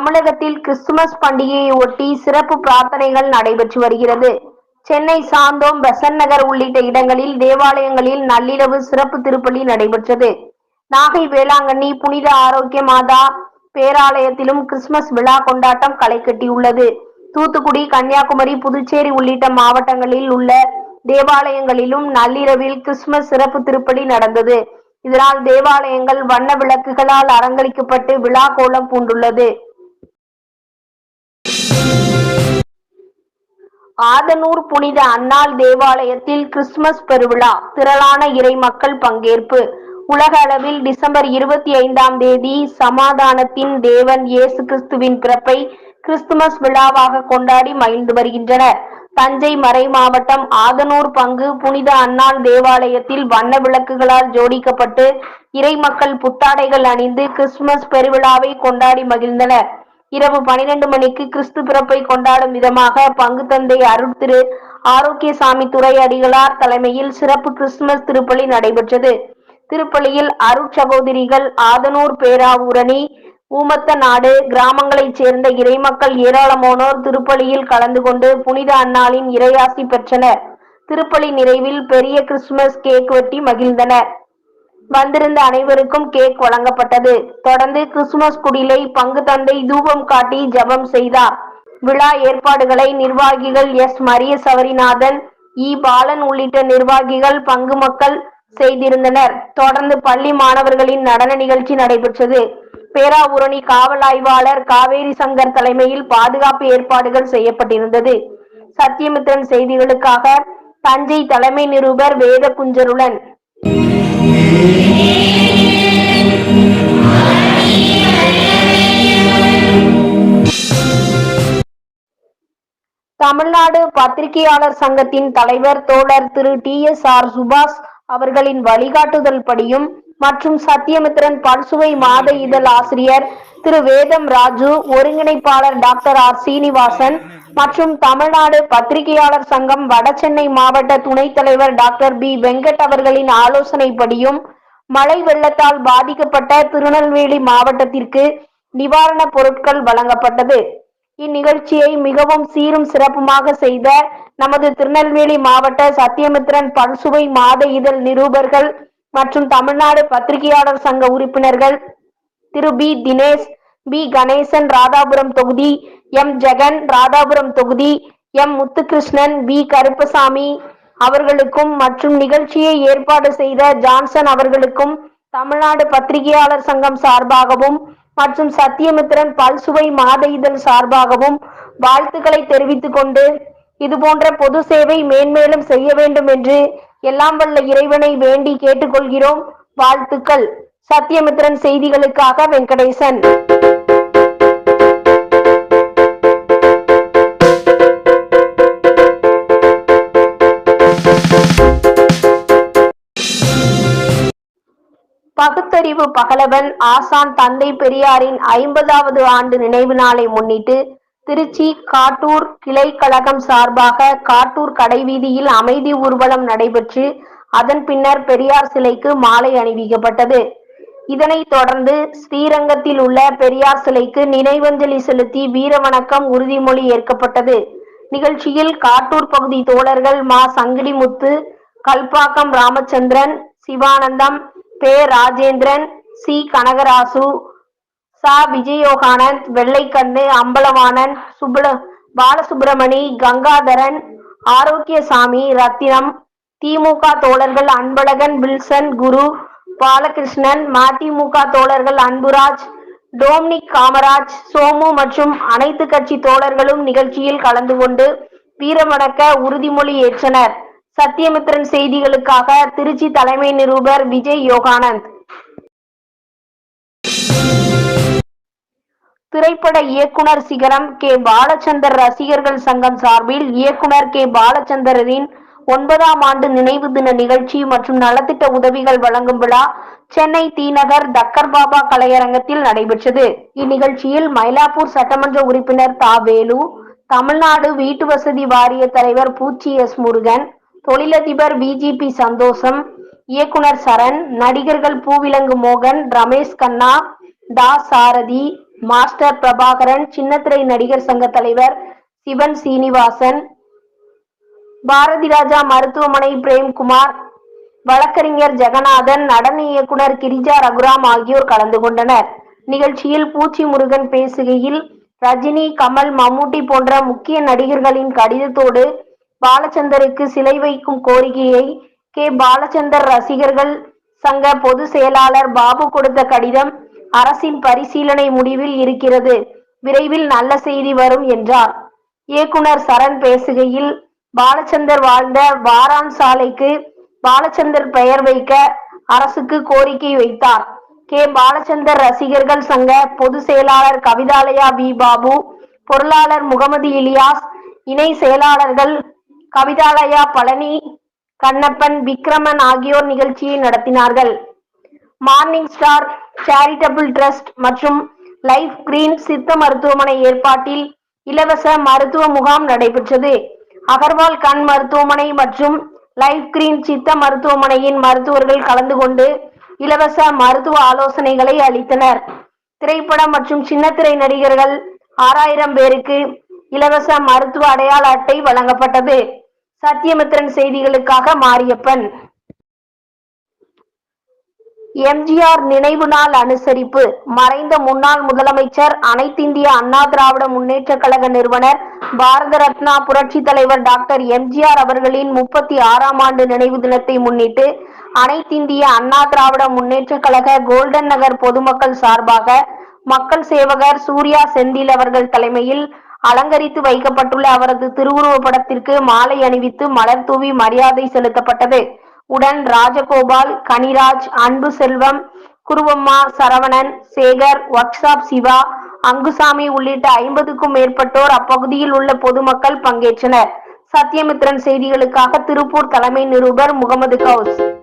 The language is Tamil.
தமிழகத்தில் கிறிஸ்துமஸ் பண்டிகையை ஒட்டி சிறப்பு பிரார்த்தனைகள் நடைபெற்று வருகிறது. சென்னை சாந்தோம் பெசன்ட் நகர் உள்ளிட்ட இடங்களில் தேவாலயங்களில் நள்ளிரவு சிறப்பு திருப்பலி நடைபெற்றது. நாகை வேளாங்கண்ணி புனித ஆரோக்கிய மாதா பேராலயத்திலும் கிறிஸ்துமஸ் விழா கொண்டாட்டம் களை கட்டியுள்ளது. தூத்துக்குடி கன்னியாகுமரி புதுச்சேரி உள்ளிட்ட மாவட்டங்களில் உள்ள தேவாலயங்களிலும் நள்ளிரவில் கிறிஸ்துமஸ் சிறப்பு திருப்பலி நடந்தது. இதனால் தேவாலயங்கள் வண்ண விளக்குகளால் அலங்கரிக்கப்பட்டு விழா கோலம் பூண்டுள்ளது. ஆதனூர் புனித அன்னாள் தேவாலயத்தில் கிறிஸ்துமஸ் பெருவிழா திரளான இறை மக்கள் பங்கேற்பு. உலக அளவில் டிசம்பர் இருபத்தி ஐந்தாம் தேதி சமாதானத்தின் தேவன் இயேசு கிறிஸ்துவின் பிறப்பை கிறிஸ்துமஸ் விழாவாக கொண்டாடி மகிழ்ந்து வருகின்றனர். தஞ்சை மறை மாவட்டம் ஆதனூர் பங்கு புனித அன்னாள் தேவாலயத்தில் வண்ண விளக்குகளால் ஜோடிக்கப்பட்டு இறை மக்கள் புத்தாடைகள் அணிந்து கிறிஸ்துமஸ் பெருவிழாவை கொண்டாடி மகிழ்ந்தனர். இரவு பனிரெண்டு மணிக்கு கிறிஸ்து பிறப்பை கொண்டாடும் விதமாக பங்கு தந்தை அருட்திரு ஆரோக்கியசாமி துறை அடிகளார் தலைமையில் சிறப்பு கிறிஸ்துமஸ் திருப்பலி நடைபெற்றது. திருப்பலியில் அருட்சகோதரிகள் ஆதனூர் பேராவூரணி ஊமத்த நாடு கிராமங்களைச் சேர்ந்த இறைமக்கள் ஏராளமானோர் திருப்பலியில் கலந்து கொண்டு புனித அன்னாளின் இறையாசி பெற்றனர். திருப்பலி நிறைவில் பெரிய கிறிஸ்துமஸ் கேக் வெட்டி மகிழ்ந்தனர். வந்திருந்த அனைவருக்கும் கேக் வழங்கப்பட்டது. தொடர்ந்து கிறிஸ்துமஸ் குடிலை பங்கு தந்தை தூபம் காட்டி ஜெபம் செய்தார். விழா ஏற்பாடுகளை நிர்வாகிகள் எஸ். மரிய சவரிநாதன் இ. பாலன் உள்ளிட்ட நிர்வாகிகள் பங்கு மக்கள் செய்திருந்தனர். தொடர்ந்து பள்ளி மாணவர்களின் நடன நிகழ்ச்சி நடைபெற்றது. பேராவூரணி காவல் ஆய்வாளர் காவேரி சங்கர் தலைமையில் பாதுகாப்பு ஏற்பாடுகள் செய்யப்பட்டிருந்தது. சத்தியமித்திரன் செய்திகளுக்காக தஞ்சை தலைமை நிருபர் வேத குஞ்சருடன் தமிழ்நாடு பத்திரிகையாளர் சங்கத்தின் தலைவர் தோழர் Thiru T S R Subash அவர்களின் வழிகாட்டுதல் படியும் மற்றும் சத்தியமித்திரன் பல்சுவை மாத இதழ் ஆசிரியர் திரு வேதம் ராஜு ஒருங்கிணைப்பாளர் டாக்டர் ஆர். சீனிவாசன் மற்றும் தமிழ்நாடு பத்திரிகையாளர் சங்கம் வடசென்னை மாவட்ட துணைத் தலைவர் டாக்டர் பி. வெங்கட் அவர்களின் ஆலோசனைப்படியும் மழை வெள்ளத்தால் பாதிக்கப்பட்ட திருநெல்வேலி மாவட்டத்திற்கு நிவாரணப் பொருட்கள் வழங்கப்பட்டது. இந்நிகழ்ச்சியை மிகவும் சீரும் சிறப்புமாக செய்த நமது திருநெல்வேலி மாவட்ட சத்தியமித்திரன் பல்சுவை மாத இதழ் நிருபர்கள் மற்றும் தமிழ்நாடு பத்திரிகையாளர் சங்க உறுப்பினர்கள் திரு பி தினேஷ் பி கணேசன் ராதாபுரம் தொகுதி எம் ஜெகன் ராதாபுரம் தொகுதி எம் முத்துகிருஷ்ணன் பி கருப்பசாமி அவர்களுக்கும் மற்றும் நிகழ்ச்சியை ஏற்பாடு செய்த ஜான்சன் அவர்களுக்கும் தமிழ்நாடு பத்திரிகையாளர் சங்கம் சார்பாகவும் மற்றும் சத்தியமித்திரன் பல்சுவை மாத இதழ் சார்பாகவும் வாழ்த்துக்களை தெரிவித்துக் கொண்டு இதுபோன்ற பொது சேவை மேன்மேலும் செய்ய வேண்டும் என்று எல்லாம் வல்ல இறைவனை வேண்டி கேட்டுக்கொள்கிறோம். வாழ்த்துக்கள். சத்தியமித்ரன் செய்திகளுக்காக வெங்கடேசன். பகுத்தறிவு பகலவன் ஆசான் தந்தை பெரியாரின் ஐம்பதாவது ஆண்டு நினைவு நாளை முன்னிட்டு திருச்சி காட்டூர் கிளை கழகம் சார்பாக காட்டூர் கடைவீதியில் அமைதி ஊர்வலம் நடைபெற்று அதன் பின்னர் பெரியார் சிலைக்கு மாலை அணிவிக்கப்பட்டது. இதனைத் தொடர்ந்து ஸ்ரீரங்கத்தில் உள்ள பெரியார் சிலைக்கு நினைவஞ்சலி செலுத்தி வீரவணக்கம் உறுதிமொழி ஏற்கப்பட்டது. நிகழ்ச்சியில் காட்டூர் பகுதி தோழர்கள் மா. சங்கிலிமுத்து கல்பாக்கம் ராமச்சந்திரன் சிவானந்தம் பே. ராஜேந்திரன் சி. கனகராசு சா. விஜயோகானந்த் வெள்ளைக்கண்ணு அம்பலவாணன் சுப்ர பாலசுப்பிரமணி கங்காதரன் ஆரோக்கியசாமி ரத்தினம் திமுக தோழர்கள் அன்பழகன் வில்சன் குரு பாலகிருஷ்ணன் மதிமுக தோழர்கள் அன்புராஜ் டோம்னிக் காமராஜ் சோமு மற்றும் அனைத்து கட்சி தோழர்களும் நிகழ்ச்சியில் கலந்து கொண்டு வீரமடக்க உறுதிமொழி ஏற்றனர். சத்தியமித்திரன் செய்திகளுக்காக திருச்சி தலைமை நிருபர் விஜய் யோகானந்த். திரைப்பட இயக்குனர் சிகரம் கே. பாலச்சந்தர் ரசிகர்கள் சங்கம் சார்பில் இயக்குனர் கே. பாலச்சந்தரின் ஒன்பதாம் ஆண்டு நினைவு தின நிகழ்ச்சி மற்றும் நலத்திட்ட உதவிகள் வழங்கும் விழா சென்னை தீநகர் தக்கர் பாபா கலையரங்கத்தில் நடைபெற்றது. இந்நிகழ்ச்சியில் மயிலாப்பூர் சட்டமன்ற உறுப்பினர் தா. வேலு தமிழ்நாடு வீட்டு வசதி வாரிய தலைவர் பூச்சி எஸ். முருகன் தொழிலதிபர் விஜிபி சந்தோஷம் இயக்குனர் சரண் நடிகர்கள் பூவிலங்கு மோகன் ரமேஷ் கண்ணா தா சாரதி மாஸ்டர் பிரபாகரன் சின்னத்திரை நடிகர் சங்க தலைவர் சிவன் சீனிவாசன் பாரதி ராஜா மருத்துவமனை பிரேம்குமார் வழக்கறிஞர் ஜெகநாதன் நடன இயக்குனர் கிரிஜா ரகுராம் ஆகியோர் கலந்து கொண்டனர். நிகழ்ச்சியில் பூச்சி முருகன் பேசுகையில் ரஜினி கமல் மம்முட்டி போன்ற முக்கிய நடிகர்களின் கடிதத்தோடு பாலச்சந்தருக்கு சிலை வைக்கும் கோரிக்கையை கே. பாலச்சந்தர் ரசிகர்கள் சங்க பொது செயலாளர் பாபு கொடுத்த கடிதம் அரசின் பரிசீலனை முடிவில் இருக்கிறது. விரைவில் நல்ல செய்தி வரும் என்றார். இயக்குனர் சரண் பேசுகையில் பாலச்சந்தர் வாழ்ந்த வாரான் சாலைக்கு பாலச்சந்தர் பெயர் வைக்க அரசுக்கு கோரிக்கை வைத்தார். கே. பாலச்சந்தர் ரசிகர்கள் சங்க பொதுச் செயலாளர் கவிதாலயா வி. பாபு பொருளாளர் முகமது இலியாஸ் இணை செயலாளர்கள் கவிதாலயா பழனி கண்ணப்பன் விக்ரமன் ஆகியோர் நிகழ்ச்சியை நடத்தினார்கள். மார்னிங் ஸ்டார் சேரிட்டபிள் ட்ரஸ்ட் மற்றும் லைஃப் கிரீன் சித்த மருத்துவமனை ஏற்பாட்டில் இலவச மருத்துவ முகாம் நடைபெற்றது. அகர்வால் கண் மருத்துவமனை மற்றும் லைஃப் கிரீன் சித்த மருத்துவமனையின் மருத்துவர்கள் கலந்து கொண்டு இலவச மருத்துவ ஆலோசனைகளை அளித்தனர். திரைப்படம் மற்றும் சின்னத்திரை நடிகர்கள் ஆறாயிரம் பேருக்கு இலவச மருத்துவ அடையாள அட்டை வழங்கப்பட்டது. சத்தியமித்திரன் செய்திகளுக்காக மாரியப்பன். எம்ஜிஆர் நினைவு நாள் அனுசரிப்பு. மறைந்த முன்னாள் முதலமைச்சர் அனைத்திந்திய அண்ணா திராவிட முன்னேற்ற கழக நிறுவனர் பாரத ரத்னா புரட்சி தலைவர் டாக்டர் எம்ஜிஆர் அவர்களின் முப்பத்தி ஆறாம் ஆண்டு நினைவு தினத்தை முன்னிட்டு அனைத்திந்திய அண்ணா திராவிட முன்னேற்ற கழக கோல்டன் நகர் பொதுமக்கள் சார்பாக மக்கள் சேவகர் சூர்யா செந்தில் அவர்கள் தலைமையில் அலங்கரித்து வைக்கப்பட்டுள்ள அவரது திருவுருவ படத்திற்கு மாலை அணிவித்து மலர் தூவி மரியாதை செலுத்தப்பட்டது. உடன் ராஜகோபால் கனிராஜ் அன்பு செல்வம் குருவம்மா சரவணன் சேகர் ஒர்க்ஷாப் சிவா அங்குசாமி உள்ளிட்ட ஐம்பதுக்கும் மேற்பட்டோர் அப்பகுதியில் உள்ள பொதுமக்கள் பங்கேற்றனர். சத்யமித்ரன் செய்திகளுக்காக திருப்பூர் தலைமை நிருபர் முகமது கவுஸ்.